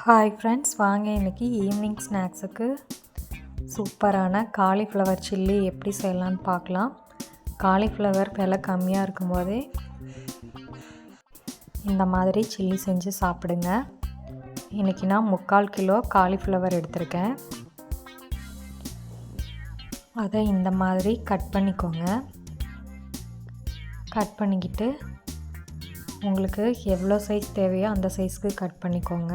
Hi friends வாங்க இன்றைக்கி evening ஸ்நாக்ஸுக்கு சூப்பரான காலிஃப்ளவர் சில்லி எப்படி செய்யலான்னு பார்க்கலாம். காலிஃப்ளவர் விலை கம்மியாக இருக்கும்போதே இந்த மாதிரி சில்லி செஞ்சு சாப்பிடுங்க. இன்றைக்கி நான் முக்கால் கிலோ காலிஃப்ளவர் எடுத்திருக்கேன். அதை இந்த மாதிரி கட் பண்ணிக்கோங்க. கட் பண்ணிக்கிட்டு உங்களுக்கு எவ்வளோ சைஸ் தேவையோ அந்த சைஸ்க்கு கட் பண்ணிக்கோங்க.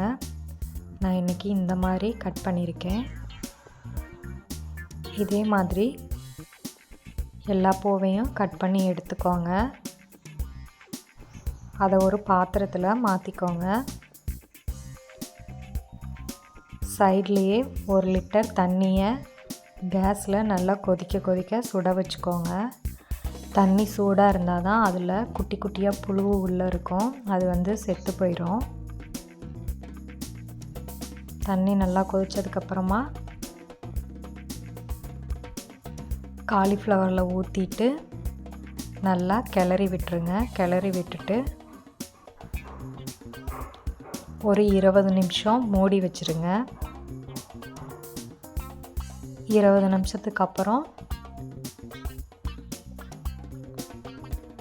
நான் இன்றைக்கி இந்த மாதிரி கட் பண்ணியிருக்கேன். இதே மாதிரி எல்லா பூவையும் கட் பண்ணி எடுத்துக்கோங்க. அதை ஒரு பாத்திரத்தில் மாற்றிக்கோங்க சைட்லேயே ஒரு லிட்டர் தண்ணியை கேஸில் நல்லா கொதிக்க கொதிக்க சுட வச்சுக்கோங்க. தண்ணி சூடாக இருந்தால் தான் அதில் குட்டி குட்டியாக புழு உள்ளே இருக்கும். அது வந்து செத்து போயிடும் தண்ணி நல்லா கொதித்ததுக்கப்புறமா காலிஃப்ளவரில் ஊற்றிட்டு நல்லா கிளறி விட்டுருங்க. கிளறி விட்டுட்டு ஒரு இருபது நிமிஷம் மூடி வச்சுருங்க. இருபது நிமிஷத்துக்கு அப்புறம்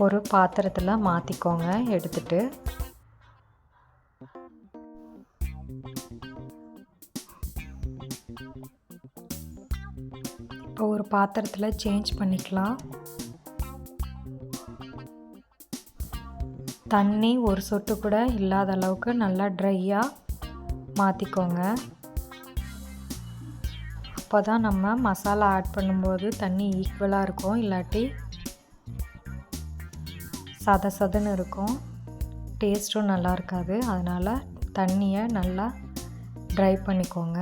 ஒரு பாத்திரத்தில் மாற்றிக்கோங்க எடுத்துகிட்டு இப்போ ஒரு பாத்திரத்தில் சேஞ்ச் பண்ணிக்கலாம். தண்ணி ஒரு சொட்டு கூட இல்லாத அளவுக்கு நல்லா ட்ரையாக மாற்றிக்கோங்க அப்போ தான் நம்ம மசாலா ஆட் பண்ணும்போது தண்ணி ஈக்குவலாக இருக்கும். இல்லாட்டி சத சதன்னு இருக்கும். டேஸ்ட்டும் நல்லா இருக்காது. அதனால் தண்ணியை நல்லா ட்ரை பண்ணிக்கோங்க.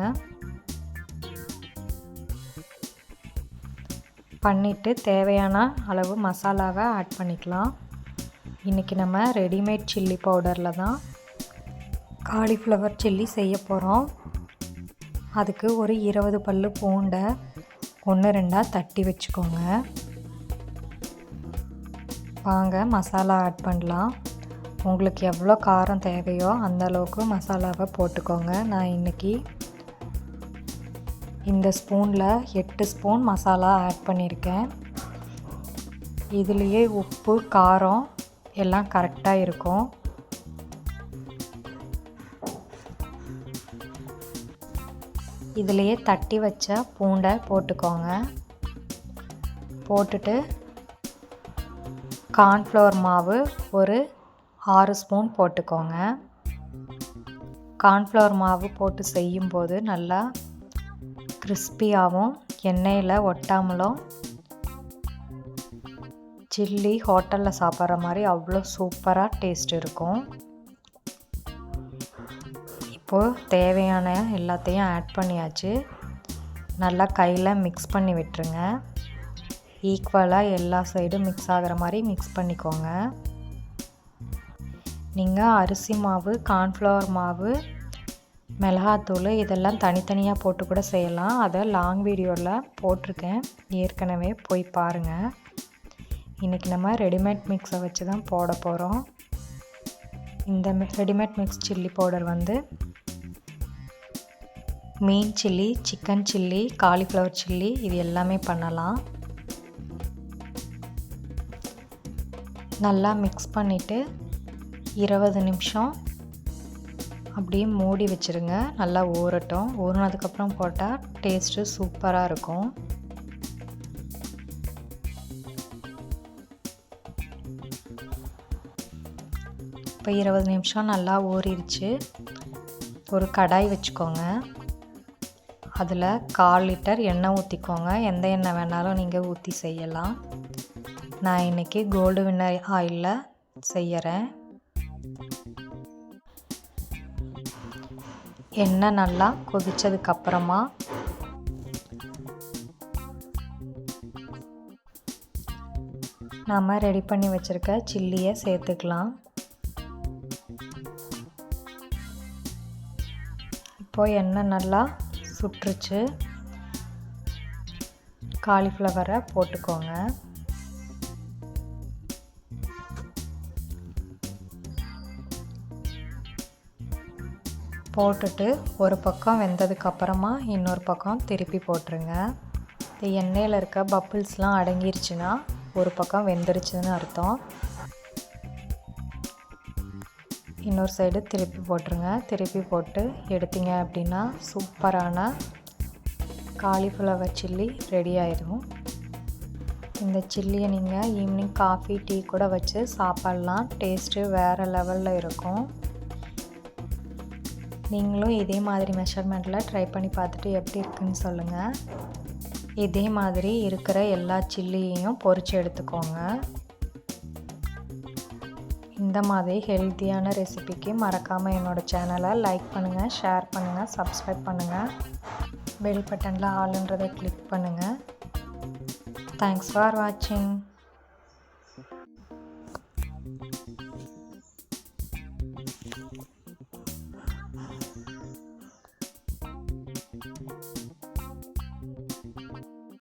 பண்ணிவிட்டு தேவையான அளவு மசாலாவை ஆட் பண்ணிக்கலாம். இன்றைக்கி நம்ம ரெடிமேட் சில்லி பவுடரில் தான் காலிஃப்ளவர் சில்லி செய்ய போகிறோம் அதுக்கு ஒரு இருபது பல் பூண்டை ஒன்று ரெண்டாக தட்டி வச்சுக்கோங்க. வாங்க மசாலா ஆட் பண்ணலாம். உங்களுக்கு எவ்வளோ காரம் தேவையோ அந்த அளவுக்கு மசாலாவை போட்டுக்கோங்க. நான் இன்றைக்கி இந்த ஸ்பூனில் எட்டு ஸ்பூன் மசாலா ஆட் பண்ணியிருக்கேன். இதுலேயே உப்பு காரம் எல்லாம் கரெக்டாக இருக்கும். இதுலேயே தட்டி வச்ச பூண்டை போட்டுக்கோங்க. போட்டுட்டு கார்ன்ஃப்ளவர் மாவு ஒரு ஆறு ஸ்பூன் போட்டுக்கோங்க. கார்ன்ஃப்ளவர் மாவு போட்டு செய்யும்போது நல்லா கிறிஸ்பியாகவும் எண்ணெயில் ஒட்டாமலும் சில்லி ஹோட்டலில் சாப்பிட்ற மாதிரி அவ்வளோ சூப்பராக டேஸ்ட் இருக்கும். இப்போது தேவையான எல்லாத்தையும் ஆட் பண்ணியாச்சு. நல்லா கையில் மிக்ஸ் பண்ணி விட்டுருங்க. ஈக்குவலாக எல்லா சைடும் மிக்ஸ் ஆகிற மாதிரி மிக்ஸ் பண்ணிக்கோங்க. நீங்கள் அரிசி மாவு கார்ன்ஃப்ளவர் மாவு மிளகாத்தூள் இதெல்லாம் தனித்தனியாக போட்டு கூட செய்யலாம். அதை லாங் வீடியோவில் போட்டிருக்கேன். ஏற்கனவே போய் பாருங்கள் இன்றைக்கி நம்ம ரெடிமேட் மிக்ஸை வச்சு தான் போட போகிறோம் இந்த ரெடிமேட் மிக்ஸ் சில்லி பவுடர் வந்து மீன் chilli chicken chilli cauliflower chilli இது எல்லாமே பண்ணலாம். நல்லா மிக்ஸ் பண்ணிவிட்டு இருபது நிமிஷம் அப்படியே மூடி வச்சுருங்க. நல்லா ஊறட்டும். ஊறினதுக்கப்புறம் போட்டால் டேஸ்ட்டு சூப்பராக இருக்கும். இப்போ இருபது நிமிஷம் நல்லா ஊறிடுச்சு. ஒரு கடாய் வச்சுக்கோங்க. அதில் கால் லிட்டர் எண்ணெய் ஊற்றிக்கோங்க எந்த எண்ணெய் வேணாலும் நீங்கள் ஊற்றி செய்யலாம். நான் இன்றைக்கி கோல்டு வின்னர் ஆயிலில் செய்கிறேன் எண்ணெய் நல்லா கொதித்ததுக்கப்புறமா நாம் ரெடி பண்ணி வச்சுருக்க சில்லியை சேர்த்துக்கலாம். இப்போது எண்ணெய் நல்லா சுட்டுருச்சு காலிஃப்ளவரை போட்டுக்கோங்க. போட்டுட்டு ஒரு பக்கம் வெந்ததுக்கு அப்புறமா இன்னொரு பக்கம் திருப்பி போட்டுருங்க. இந்த எண்ணெயில் இருக்க பப்புள்ஸ்லாம் அடங்கிருச்சுன்னா ஒரு பக்கம் வெந்துருச்சுன்னு அர்த்தம். இன்னொரு சைடு திருப்பி போட்டுருங்க. திருப்பி போட்டு எடுத்தீங்க அப்படின்னா சூப்பரான காலிஃப்ளவர் சில்லி ரெடி ஆயிடும் இந்த சில்லியை நீங்கள் ஈவினிங் காஃபி டீ கூட வச்சு சாப்பிட்லாம். டேஸ்ட்டு வேறு லெவலில் இருக்கும். நீங்களும் இதே மாதிரி மெஷர்மெண்ட்டில் ட்ரை பண்ணி பார்த்துட்டு எப்படி இருக்குன்னு சொல்லுங்கள் இதே மாதிரி இருக்கிற எல்லா சில்லியையும் பொறிச்சு எடுத்துக்கோங்க. இந்த மாதிரி ஹெல்த்தியான ரெசிபிக்கு மறக்காமல் என்னோடய சேனலை லைக் பண்ணுங்கள் ஷேர் பண்ணுங்கள் சப்ஸ்கிரைப் பண்ணுங்கள் பெல் பட்டனில் ஆளுன்றதை கிளிக் பண்ணுங்கள் தேங்க்ஸ் ஃபார் வாட்சிங்